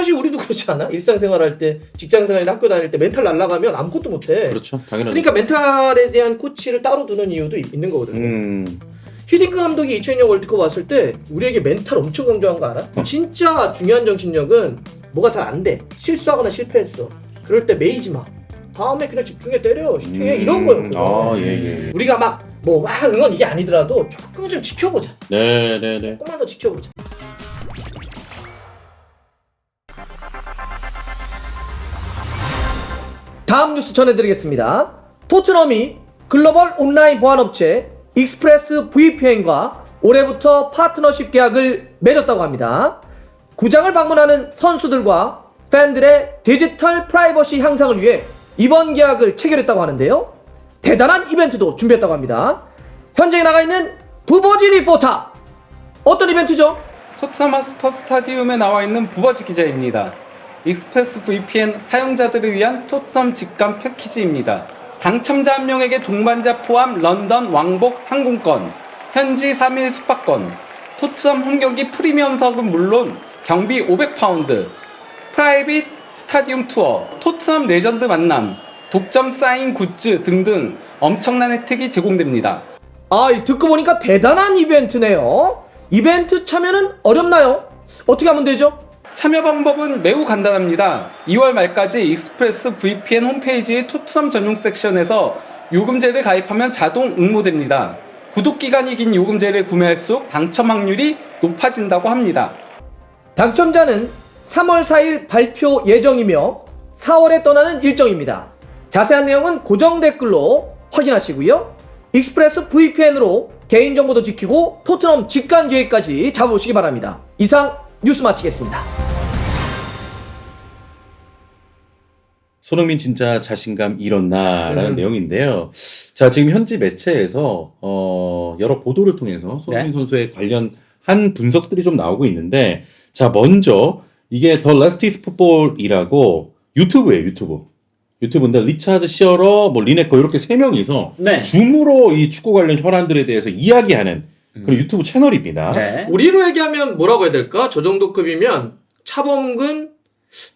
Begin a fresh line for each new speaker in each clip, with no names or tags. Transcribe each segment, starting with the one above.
사실 우리도 그렇지 않아? 일상생활 할 때, 직장생활이나 학교 다닐 때 멘탈 날라가면 아무것도 못해.
그렇죠. 당연하죠.
그러니까 멘탈에 대한 코치를 따로 두는 이유도 있- 있는 거거든.
음.
히딩크 감독이 2002년 월드컵 왔을 때 우리에게 멘탈 엄청 강조한 거 알아? 진짜 중요한 정신력은 뭐가 잘 안 돼. 실수하거나 실패했어. 그럴 때 메이지 마. 다음에 그냥 집중해 때려. 슈팅해. 이런 거였거든.
아, 예, 예. 예.
우리가 막 뭐 와 응원 이게 아니더라도 조금 좀 지켜보자.
네, 네, 네.
조금만 더 지켜보자. 다음 뉴스 전해드리겠습니다. 토트넘이 글로벌 온라인 보안업체 익스프레스 VPN과 올해부터 파트너십 계약을 맺었다고 합니다. 구장을 방문하는 선수들과 팬들의 디지털 프라이버시 향상을 위해 이번 계약을 체결했다고 하는데요. 대단한 이벤트도 준비했다고 합니다. 현장에 나가 있는 부버지 리포터. 어떤 이벤트죠?
토트넘 하스퍼 스타디움에 나와 있는 부버지 기자입니다. 익스프레스 VPN 사용자들을 위한 토트넘 직관 패키지입니다. 당첨자 한 명에게 동반자 포함 런던 왕복 항공권, 현지 3일 숙박권, 토트넘 홈경기 프리미엄석은 물론 경비 500파운드, 프라이빗 스타디움 투어, 토트넘 레전드 만남, 독점 사인 굿즈 등등 엄청난 혜택이 제공됩니다.
아, 이 듣고 보니까 대단한 이벤트네요. 이벤트 참여는 어렵나요? 어떻게 하면 되죠?
참여 방법은 매우 간단합니다. 2월 말까지 익스프레스 VPN 홈페이지 토트넘 전용 섹션에서 요금제를 가입하면 자동 응모됩니다. 구독 기간이 긴 요금제를 구매할수록 당첨 확률이 높아진다고 합니다.
당첨자는 3월 4일 발표 예정이며 4월에 떠나는 일정입니다. 자세한 내용은 고정 댓글로 확인하시고요. 익스프레스 VPN으로 개인정보도 지키고 토트넘 직관 계획까지 잡아보시기 바랍니다. 이상 뉴스 마치겠습니다.
손흥민 진짜 자신감 잃었나라는
음.
내용인데요. 자, 지금 현지 매체에서 어, 여러 보도를 통해서 손흥민
네.
선수에 관련한 분석들이 좀 나오고 있는데 자, 먼저 이게 더 레스티스 풋볼이라고 유튜브예요, 유튜브. 유튜브인데 리차드 시어러, 뭐 리네커 이렇게 세 명이서
네.
줌으로 이 축구 관련 현안들에 대해서 이야기하는 그런 유튜브 채널입니다.
네.
우리로 얘기하면 뭐라고 해야 될까? 저 정도 급이면 차범근,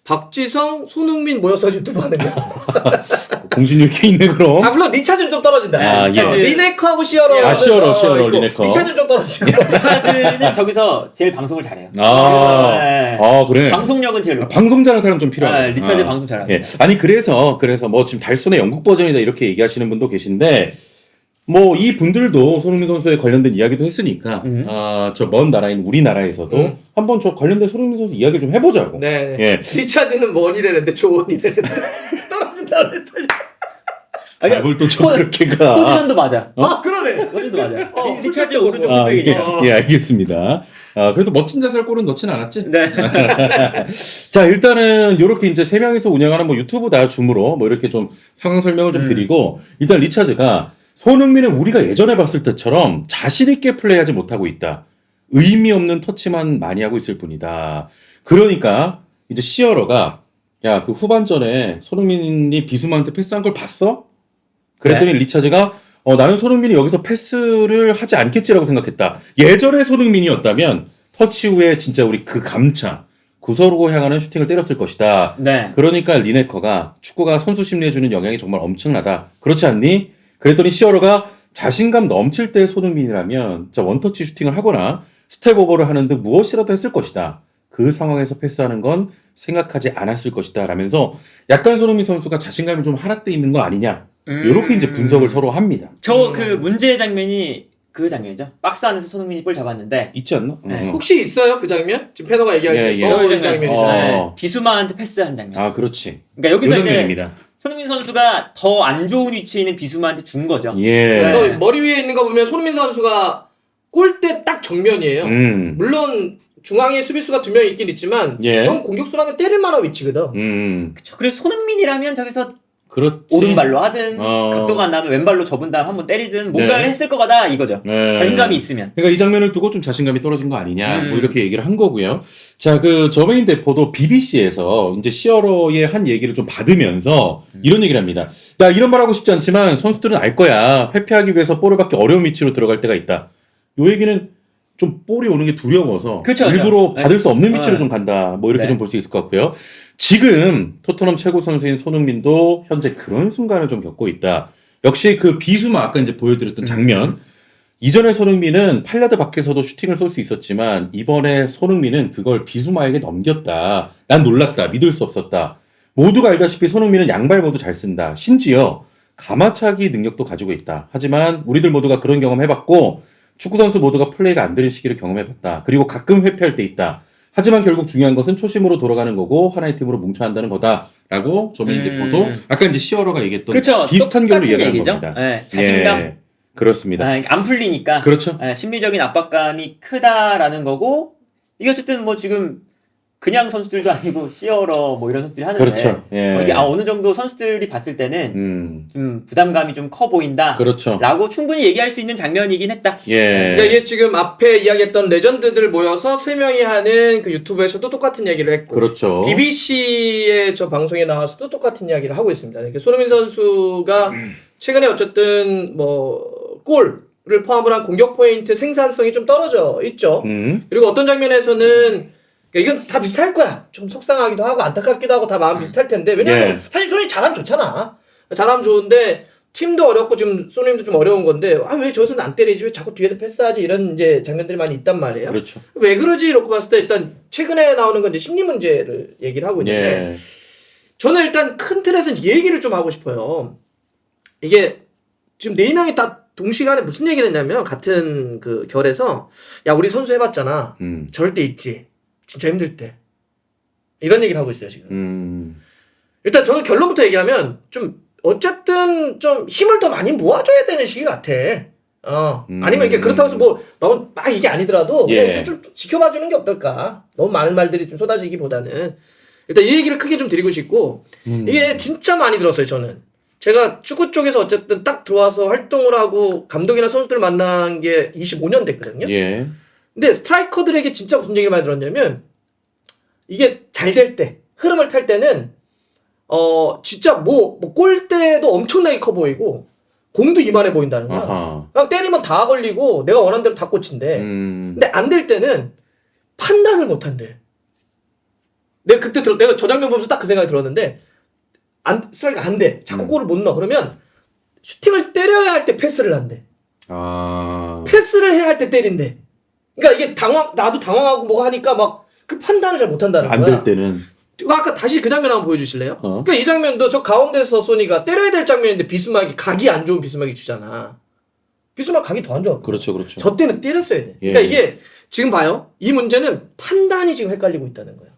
박지성, 손흥민 모여서 유튜브 하는 거.
공신력 있게 있네 그럼.
아 물론 리차즈는 좀 떨어진다.
아, 예.
어, 리네커하고 시어러.
아, 시어러,
어,
시어러, 리네커.
리차즈는 좀 떨어지고.
리차드는 저기서 제일 방송을 잘해요.
아,
네.
아 그래.
방송력은 제일
아,
높아.
방송 잘하는 사람 좀 필요하네.
아, 리차드
아.
방송 잘합니다.
예. 아니 그래서 그래서 뭐 지금 달순의 영국 버전이다 이렇게 얘기하시는 분도 계신데 뭐 이 분들도 손흥민 선수에 관련된 이야기도 했으니까
음.
아저 먼 나라인 우리나라에서도
음.
한번 저 관련된 손흥민 선수 이야기 좀 해보자고.
네.
예.
리차즈는 원이래는데 조원이래는데 떨어진다 그랬더니.
아니,
아, 뭘또 저
포-
그렇게 가.
포지션도 맞아.
아 그러네.
포지션도 맞아.
어,
리- 리차드
그렇게
오른쪽
아, 예. 예, 알겠습니다. 아, 그래도 멋진 자살 골은 넣진 않았지?
네.
자, 일단은 요렇게 이제 세 명이서 운영하는 뭐 유튜브 다 줌으로 뭐 이렇게 좀 상황 설명을 좀
음.
드리고 일단 리차드가 손흥민은 우리가 예전에 봤을 때처럼 자신 있게 플레이하지 못하고 있다. 의미 없는 터치만 많이 하고 있을 뿐이다. 그러니까 이제 시어러가 야, 그 후반전에 손흥민이 비수만한테 패스한 걸 봤어? 그랬더니 리차드가 어, 나는 손흥민이 여기서 패스를 하지 않겠지라고 생각했다. 예전의 손흥민이었다면 터치 후에 진짜 우리 그 감차, 구서로 향하는 슈팅을 때렸을 것이다.
네.
그러니까 리네커가 축구가 선수 심리에 주는 영향이 정말 엄청나다. 그렇지 않니? 그랬더니 시어러가 자신감 넘칠 때 손흥민이라면 자 원터치 슈팅을 하거나 스텝 오버를 하는 등 무엇이라도 했을 것이다. 그 상황에서 패스하는 건 생각하지 않았을 것이다. 라면서 약간 손흥민 선수가 자신감이 좀 하락돼 있는 거 아니냐. 이렇게 이제 분석을 서로 합니다.
저 그 문제의 장면이 그 장면이죠. 박스 안에서 손흥민이 볼 잡았는데
있지 않나?
네.
어.
혹시 있어요 그 장면? 지금 패너가 얘기할 때.
예, 예.
어,
이그
장면이죠.
어.
네. 비수마한테 패스한 장면.
아, 그렇지.
그러니까
요
여기서 이제
장면입니다.
손흥민 선수가 더 안 좋은 위치에 있는 비수마한테 준 거죠.
예.
네.
저 머리 위에 있는 거 보면 손흥민 선수가 골대 딱 정면이에요.
음.
물론 중앙에 수비수가 두 명 있긴 있지만
예.
전 공격수라면 때릴 만한 위치거든.
음.
그쵸. 그래서 손흥민이라면 저기서
그렇지.
오른발로 하든
어.
각도가 안 나면 왼발로 접은 다음 한번 때리든 뭔가를
네.
했을 거다 이거죠.
네.
자신감이 있으면.
그러니까 이 장면을 두고 좀 자신감이 떨어진 거 아니냐,
음.
뭐 이렇게 얘기를 한 거고요. 자, 그 저메인 대포도 BBC에서 이제 시어러의 한 얘기를 좀 받으면서
음.
이런 얘기를 합니다. 나 이런 말 하고 싶지 않지만 선수들은 알 거야. 회피하기 위해서 볼을 받기 어려운 위치로 들어갈 때가 있다. 요 얘기는 좀 볼이 오는 게 두려워서
그쵸, 그쵸.
일부러
네.
받을 수 없는 위치로
네.
좀 간다. 뭐 이렇게
네.
좀볼 수 있을 것 같고요. 지금 토트넘 최고 선수인 손흥민도 현재 그런 순간을 좀 겪고 있다. 역시 그 비수마 아까 이제 보여드렸던 장면. 이전에 손흥민은 팔야드 밖에서도 슈팅을 쏠 수 있었지만 이번에 손흥민은 그걸 비수마에게 넘겼다. 난 놀랐다. 믿을 수 없었다. 모두가 알다시피 손흥민은 양발 모두 잘 쓴다. 심지어 가마차기 능력도 가지고 있다. 하지만 우리들 모두가 그런 경험 해봤고 축구 선수 모두가 플레이가 안 되는 시기를 경험해봤다. 그리고 가끔 회피할 때 있다. 하지만 결국 중요한 것은 초심으로 돌아가는 거고 하나의 팀으로 뭉쳐야 한다는 거다라고 이제
음.
보도 아까 이제 시어러가 얘기했던
그렇죠.
비슷한 결로
얘기죠.
겁니다.
예, 자신감.
예, 그렇습니다.
아, 안 풀리니까
그렇죠.
예, 심리적인 압박감이 크다라는 거고 이게 어쨌든 뭐 지금 그냥 선수들도 아니고 시어러 뭐 이런 선수들이 하는데
그렇죠. 예.
어, 이게 아, 어느 정도 선수들이 봤을 때는
음,
좀 부담감이 좀 커 보인다.
그렇죠.
라고 충분히 얘기할 수 있는 장면이긴 했다.
예.
그러니까 이게 지금 앞에 이야기했던 레전드들 모여서 세 명이 하는 그 유튜브에서도 똑같은 얘기를 했고
그렇죠.
BBC의 저 방송에 나와서도 똑같은 이야기를 하고 있습니다. 그러니까 손흥민 선수가 최근에 어쨌든 뭐 골을 포함을 한 공격 포인트 생산성이 좀 떨어져 있죠.
음,
그리고 어떤 장면에서는 그러니까 이건 다 비슷할 거야. 좀 속상하기도 하고 안타깝기도 하고 다 마음 비슷할 텐데 왜냐면
예.
사실 손이 잘하면 좋잖아. 잘하면 좋은데 팀도 어렵고 지금 손님도 좀 어려운 건데 아 왜 저기서는 안 때리지 왜 자꾸 뒤에서 패스하지 이런 이제 장면들이 많이 있단 말이에요.
그렇죠.
왜 그러지 이렇게 봤을 때 일단 최근에 나오는 건 이제 심리 문제를 얘기를 하고 있는데
예.
저는 일단 큰 틀에서 이 얘기를 좀 하고 싶어요. 이게 지금 네 명이 다 동시간에 무슨 얘기를 했냐면 같은 그 결에서 야 우리 선수 해봤잖아.
음,
저럴 때 있지. 진짜 힘들 때. 이런 얘기를 하고 있어요 지금.
음,
일단 저는 결론부터 얘기하면 좀 어쨌든 좀 힘을 더 많이 모아줘야 되는 시기 같아. 어.
음.
아니면 이게 그렇다고 해서 뭐 너무 막 이게 아니더라도
예.
그냥 좀, 좀 지켜봐 주는 게 어떨까. 너무 많은 말들이 좀 쏟아지기보다는 일단 이 얘기를 크게 좀 드리고 싶고
음.
이게 진짜 많이 들었어요 저는. 제가 축구 쪽에서 어쨌든 딱 들어와서 활동을 하고 감독이나 선수들 만난 게 25년 됐거든요.
예.
근데 스트라이커들에게 진짜 무슨 얘기를 많이 들었냐면 이게 잘 될 때, 흐름을 탈 때는 어 진짜 뭐, 뭐 골대도 엄청나게 커 보이고 공도 이만해 보인다는 거야.
아하.
그냥 때리면 다 걸리고 내가 원하는 대로 다 꽂힌대.
음,
근데 안 될 때는 판단을 못 한대. 내가 그때 들어 내가 저 장면 보면서 딱 그 생각이 들었는데 안 스트라이크 안 돼. 자꾸
음.
골을 못 넣어. 그러면 슈팅을 때려야 할 때 패스를 한대.
아,
패스를 해야 할 때 때린대. 그러니까 이게 당황 나도 당황하고 뭐 하니까 막 그 판단을 잘 못한다는 거야.
안 될 때는
아까 다시 그 장면 한번 보여주실래요?
어.
그러니까 이 장면도 저 가운데서 소니가 때려야 될 장면인데 비스막이 각이 안 좋은 비스막이 주잖아. 비스막 각이 더 안 좋아.
그렇죠, 그렇죠.
저 때는 때렸어야 돼.
예.
그러니까 이게 지금 봐요. 이 문제는 판단이 지금 헷갈리고 있다는 거야.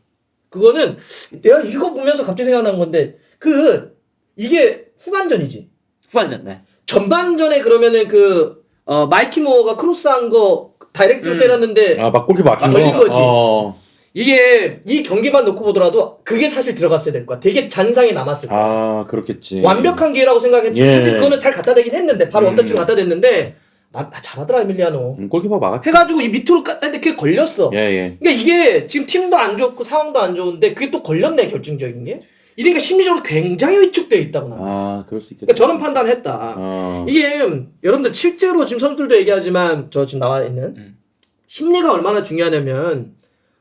그거는 내가 이거 보면서 갑자기 생각난 건데 그 이게 후반전이지.
후반전, 네.
전반전에 그러면은 그 어, 마이키 모어가 크로스한 거 다이렉트로
음.
때렸는데
아, 막 골키 막힌
아,
거.
걸린 거지.
어.
이게 이 경기만 놓고 보더라도 그게 사실 들어갔어야 될 거야. 되게 잔상이 남았을 거야.
아, 그렇겠지.
완벽한 기회라고 생각했지.
예.
사실 그거는 잘 갖다 대긴 했는데 바로
음.
언더치로 갖다 댔는데 아, 아, 잘하더라 에밀리아노.
음, 골키퍼 막았지.
해가지고 이 밑으로 깠는데 그게 걸렸어.
예, 예.
그러니까 이게 지금 팀도 안 좋고 상황도 안 좋은데 그게 또 걸렸네 결정적인 게. 이러니까 심리적으로 굉장히 위축돼 있다고 나.
아, 그럴 수 있겠다.
그러니까 저는 판단했다.
어.
이게 여러분들 실제로 지금 선수들도 얘기하지만 저 지금 나와 있는
음.
심리가 얼마나 중요하냐면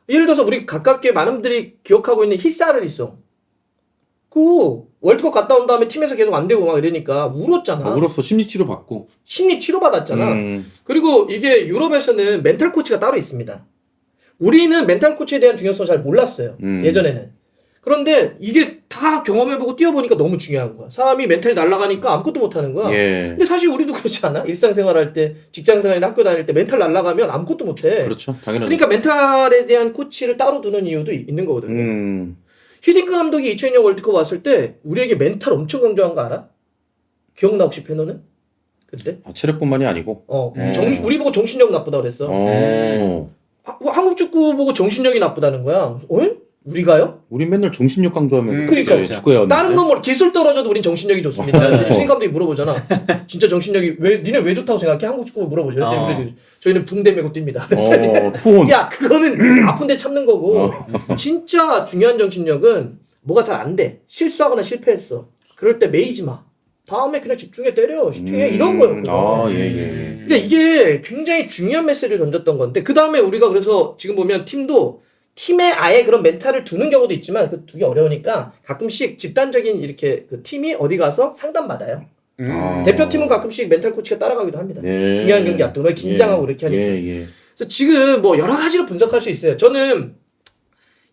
예를 들어서 우리 가깝게 많은 분들이 기억하고 있는 히사르리송 그 월드컵 갔다 온 다음에 팀에서 계속 안 되고 막 이러니까 울었잖아.
아, 울었어. 심리 치료 받고.
심리 치료 받았잖아.
음.
그리고 이게 유럽에서는 멘탈 코치가 따로 있습니다. 우리는 멘탈 코치에 대한 중요성을 잘 몰랐어요.
음.
예전에는. 그런데 이게 다 경험해보고 뛰어보니까 너무 중요한 거야. 사람이 멘탈이 날아가니까 아무것도 못하는 거야.
예.
근데 사실 우리도 그렇지 않아? 일상생활 할 때, 직장생활이나 학교 다닐 때 멘탈 날아가면 아무것도 못해.
그렇죠. 당연하죠.
그러니까 멘탈에 대한 코치를 따로 두는 이유도 이- 있는 거거든요.
음.
히딩크 감독이 2002년 월드컵 왔을 때 우리에게 멘탈 엄청 강조한 거 알아? 기억나 혹시 페노는? 그때?
아, 체력뿐만이 아니고.
어,
음.
정, 우리 보고 정신력 나쁘다 그랬어.
어.
하- 한국 축구 보고 정신력이 나쁘다는 거야. 어? 우리가요?
우린 맨날 정신력 강조하면서
음,
그러니까.
그때 축구에
다른 건 뭐 기술 떨어져도 우린 정신력이 좋습니다.
어.
히딩크 감독이 물어보잖아. 진짜 정신력이 왜 니네 왜 좋다고 생각해? 한국 축구 물어보죠.
어.
그러지. 저희는 붕대 메고 뜁니다.
어, 투혼.
야 그거는 아픈데 참는 거고 진짜 중요한 정신력은 뭐가 잘 안 돼 실수하거나 실패했어 그럴 때 매이지 마 다음에 그냥 집중해 때려 슈팅해
음,
이런 거였거든요.
아, 예, 예.
근데 이게 굉장히 중요한 메시지를 던졌던 건데 그 다음에 우리가 그래서 지금 보면 팀도 팀에 아예 그런 멘탈을 두는 경우도 있지만 그 두기 어려우니까 가끔씩 집단적인 이렇게 그 팀이 어디 가서 상담 받아요.
음.
아.
대표팀은 가끔씩 멘탈 코치가 따라가기도 합니다.
예.
중요한 경기 앞두고 긴장하고
예.
이렇게 하니까.
예, 예.
그래서 지금 뭐 여러 가지로 분석할 수 있어요. 저는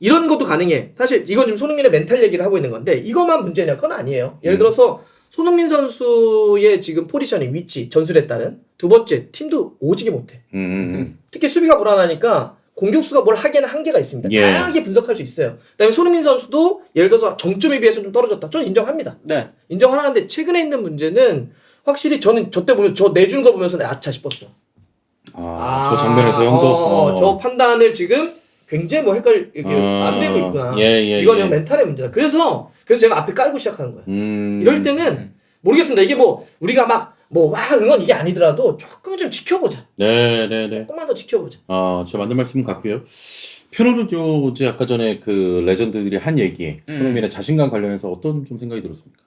이런 것도 가능해. 사실 이건 지금 손흥민의 멘탈 얘기를 하고 있는 건데 이것만 문제냐? 그건 아니에요. 예를 들어서 손흥민 선수의 지금 포지셔닝 위치 전술에 따른 두 번째 팀도 오지게 못해.
음, 음,
특히 수비가 불안하니까 공격수가 뭘 하기에는 한계가 있습니다.
예.
다양하게 분석할 수 있어요. 그다음에 손흥민 선수도 예를 들어서 정점에 비해서 좀 떨어졌다. 저는 인정합니다.
네.
인정을 하는데 최근에 있는 문제는 확실히 저는 저 때 보면 저 내주는 거 보면서 아차 싶었어.
아, 저 장면에서 형도
어,
어.
저 판단을 지금 굉장히 뭐 헷갈 이게
아,
안 되고 있구나.
예, 예,
이건
예.
그냥 멘탈의 문제다. 그래서 그래서 제가 앞에 깔고 시작하는 거예요.
음.
이럴 때는 모르겠습니다. 이게 뭐 우리가 막 뭐 와 응원 이게 아니더라도 조금 좀 지켜보자.
네, 네, 네.
조금만 더 지켜보자.
아, 저 맞는 말씀 같고요. 편으로도 이제 아까 전에 그 레전드들이 한 얘기,
음.
손흥민의 자신감 관련해서 어떤 좀 생각이 들었습니까?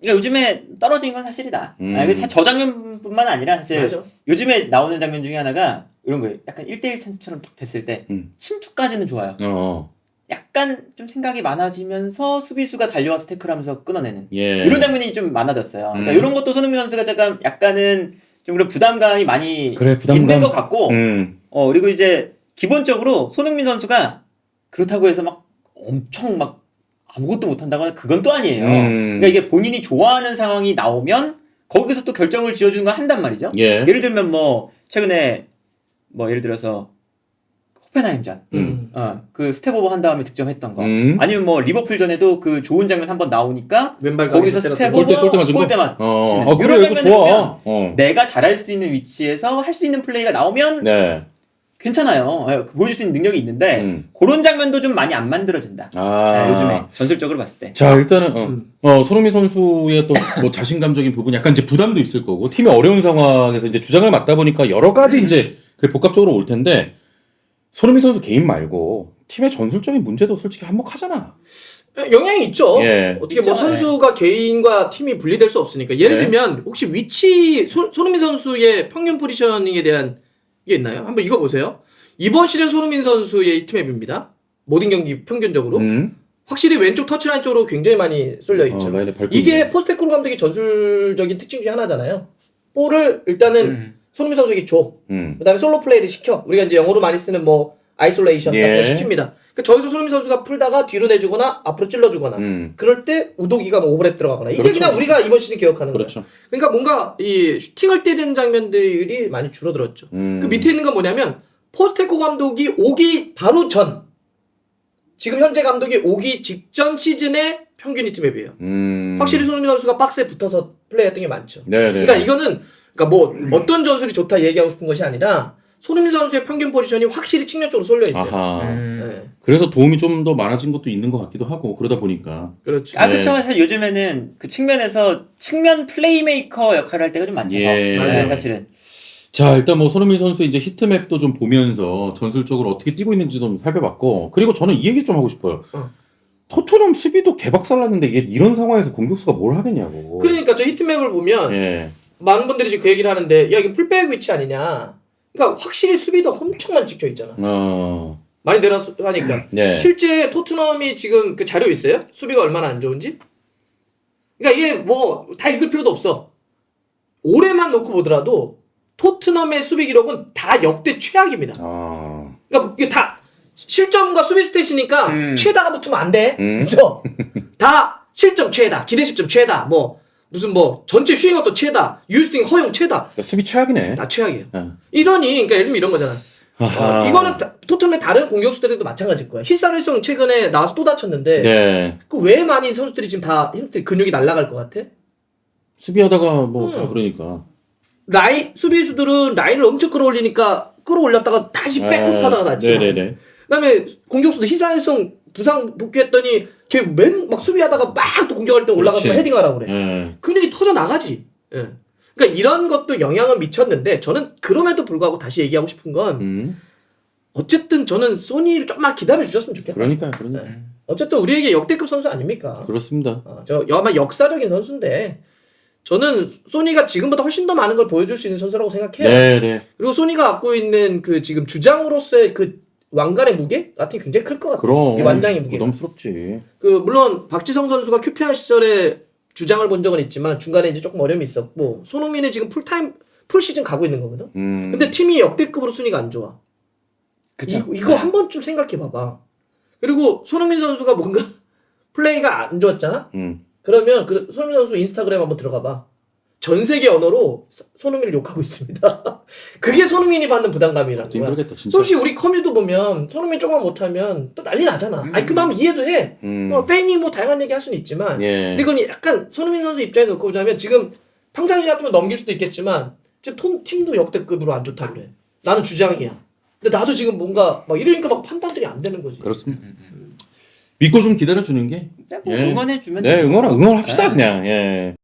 그러니까 요즘에 떨어진 건 사실이다.
음.
아, 저 장면뿐만 아니라 사실
맞아.
요즘에 나오는 장면 중에 하나가 이런 거예요. 약간 1대1 찬스처럼 됐을 때
음.
침투까지는 좋아요.
어,
약간 좀 생각이 많아지면서 수비수가 달려와서 태클하면서 끊어내는
예.
이런 장면이 좀 많아졌어요. 그러니까
음.
이런 것도 손흥민 선수가 약간 약간은 좀 그런 부담감이 많이
그래, 부담감.
있는 것 같고,
음,
어 그리고 이제 기본적으로 손흥민 선수가 그렇다고 해서 막 엄청 막 아무것도 못한다거나 그건 또 아니에요.
음.
그러니까 이게 본인이 좋아하는 상황이 나오면 거기서 또 결정을 지어주는 거 한단 말이죠.
예.
예를 들면 뭐 최근에 뭐 예를 들어서 호펜하임전,
음.
어, 그 스텝 오버 한 다음에 득점했던 거,
음.
아니면 뭐 리버풀 전에도 그 좋은 장면 한 번 나오니까
왼발
거기서
때렸던
스텝
거.
골대,
오버,
골대 맞은 거?
골대만
어,
치는.
어, 그래,
이런
이거
장면을 보면
좋아. 어.
내가 잘할 수 있는 위치에서 할 수 있는 플레이가 나오면
네.
괜찮아요. 예, 보여줄 수 있는 능력이 있는데
음.
그런 장면도 좀 많이 안 만들어진다.
아.
예, 요즘에 전술적으로 봤을 때.
자, 일단은, 어,
음.
어, 손흥민 선수의 또 뭐 자신감적인 부분이 약간 이제 부담도 있을 거고, 팀이 어려운 상황에서 이제 주장을 맡다 보니까 여러 가지 이제 그 복합적으로 올 텐데, 손흥민 선수 개인 말고, 팀의 전술적인 문제도 솔직히 한몫하잖아.
영향이 있죠.
예.
어떻게 뭐
있죠.
선수가 개인과 팀이 분리될 수 없으니까. 예를
네.
들면 혹시 위치 손, 손흥민 선수의 평균 포지셔닝에 대한 게 있나요? 한번 이거 보세요. 이번 시즌 손흥민 선수의 히트맵입니다. 모든 경기 평균적으로
음.
확실히 왼쪽 터치라인 쪽으로 굉장히 많이 쏠려 있죠.
어, 라인에 밟고
이게
있네.
포스테코로 감독의 전술적인 특징 중에 하나잖아요. 볼을 일단은
음.
손흥민 선수에게 줘.
음.
그다음에 솔로 플레이를 시켜. 우리가 이제 영어로 많이 쓰는 뭐 아이솔레이션 같은
예.
거 시킵니다. 그 저기서 손흥민 선수가 풀다가 뒤로 내주거나 앞으로 찔러주거나
음.
그럴 때 우도기가 뭐 오버랩 들어가거나 이게
그렇죠.
그냥 우리가 이번 시즌 기억하는 거예요.
그렇죠.
그러니까 뭔가 이 슈팅을 때리는 장면들이 많이 줄어들었죠.
음.
그 밑에 있는 건 뭐냐면 포스테코 감독이 오기 바로 전 지금 현재 감독이 오기 직전 시즌의 평균 히트맵이에요.
음.
확실히 손흥민 선수가 박스에 붙어서 플레이했던 게 많죠.
네네.
그러니까 이거는 그러니까 뭐 어떤 전술이 좋다 얘기하고 싶은 것이 아니라 손흥민 선수의 평균 포지션이 확실히 측면 쪽으로 쏠려 있어요.
아하.
음.
네,
그래서 도움이 좀 더 많아진 것도 있는 것 같기도 하고, 그러다 보니까.
그렇죠.
아,
네.
그쵸. 사실 요즘에는 그 측면에서 측면 플레이메이커 역할을 할 때가 좀 많죠.
예.
맞아요, 사실은.
자, 일단 뭐 손흥민 선수 이제 히트맵도 좀 보면서 전술적으로 어떻게 뛰고 있는지 좀 살펴봤고, 그리고 저는 이 얘기 좀 하고 싶어요.
어.
토트넘 수비도 개박살났는데 이게 이런 상황에서 공격수가 뭘 하겠냐고.
그러니까 저 히트맵을 보면
예.
많은 분들이 지금 그 얘기를 하는데 야 이게 풀백 위치 아니냐. 그러니까 확실히 수비도 엄청만 찍혀 있잖아.
어.
많이 내려가니까.
네.
실제 토트넘이 지금 그 자료 있어요? 수비가 얼마나 안 좋은지? 그러니까 이게 뭐 다 읽을 필요도 없어. 올해만 놓고 보더라도 토트넘의 수비 기록은 다 역대 최악입니다.
아.
그러니까 이게 다 실점과 수비 스탯이니까
음.
최다가 붙으면 안 돼.
음.
그죠? 다 실점 최다, 기대 실점 최다, 뭐 무슨 뭐 전체 슈팅어도 최다, 유스팅 허용 최다.
그러니까 수비 최악이네.
다 최악이에요.
어.
이러니 그러니까 예를 들면 이런 거잖아.
아하.
어, 이거는 다- 토트넘의 다른 공격수들에도 마찬가지일 거야. 히사르송 최근에 나와서 또 다쳤는데
네.
그왜 많이 선수들이 지금 다 힘들 근육이 날아갈 것 같아?
수비하다가 뭐다
음.
그러니까.
라인 수비수들은 라인을 엄청 끌어올리니까 끌어올렸다가 다시 백코트 하다가 다치.
아, 네네네.
그다음에 공격수도 히사르송 부상 복귀했더니 걔 맨 막 수비하다가 막 또 공격할 때 올라가서
그렇지.
헤딩하라고 그래.
예.
근육이 터져 나가지. 예. 그러니까 이런 것도 영향을 미쳤는데 저는 그럼에도 불구하고 다시 얘기하고 싶은 건
음.
어쨌든 저는 소니를 좀만 기다려 주셨으면 좋겠다.
그러니까 그러니까.
어쨌든 우리에게 역대급 선수 아닙니까?
그렇습니다.
어, 저 아마 역사적인 선수인데 저는 소니가 지금보다 훨씬 더 많은 걸 보여줄 수 있는 선수라고 생각해요.
네, 네.
그리고 소니가 갖고 있는 그 지금 주장으로서의 그 왕관의 무게 같은 게 굉장히 클 것 같아요.
그럼
이 완장의 무게.
부담스럽지.
그 물론 박지성 선수가 QPR 시절에 주장을 본 적은 있지만 중간에 이제 조금 어려움이 있었고 손흥민이 지금 풀타임 풀 시즌 가고 있는 거거든.
음.
근데 팀이 역대급으로 순위가 안 좋아.
그쵸?
이, 이거 한 번쯤 생각해 봐봐. 그리고 손흥민 선수가 뭔가 플레이가 안 좋았잖아.
음.
그러면 그 손흥민 선수 인스타그램 한번 들어가 봐. 전 세계 언어로 서- 손흥민을 욕하고 있습니다. 그게 손흥민이 받는 부담감이라는 거야.
힘들겠다 진짜.
솔직히 우리 커뮤도 보면 손흥민 조금만 못하면 또 난리 나잖아. 아니 그 마음 이해도 해.
음.
뭐 팬이 뭐 다양한 얘기 할 수는 있지만
예.
근데 이건 약간 손흥민 선수 입장에 놓고 보자면 지금 평상시 같으면 넘길 수도 있겠지만 지금 톰, 팀도 역대급으로 안 좋다 그래. 나는 주장이야. 근데 나도 지금 뭔가 막 이러니까 막 판단들이 안 되는 거지.
그렇습니다. 믿고 좀 기다려 주는
게뭐
예.
응원해 주면
네, 응원 응원합시다
네.
그냥. 예.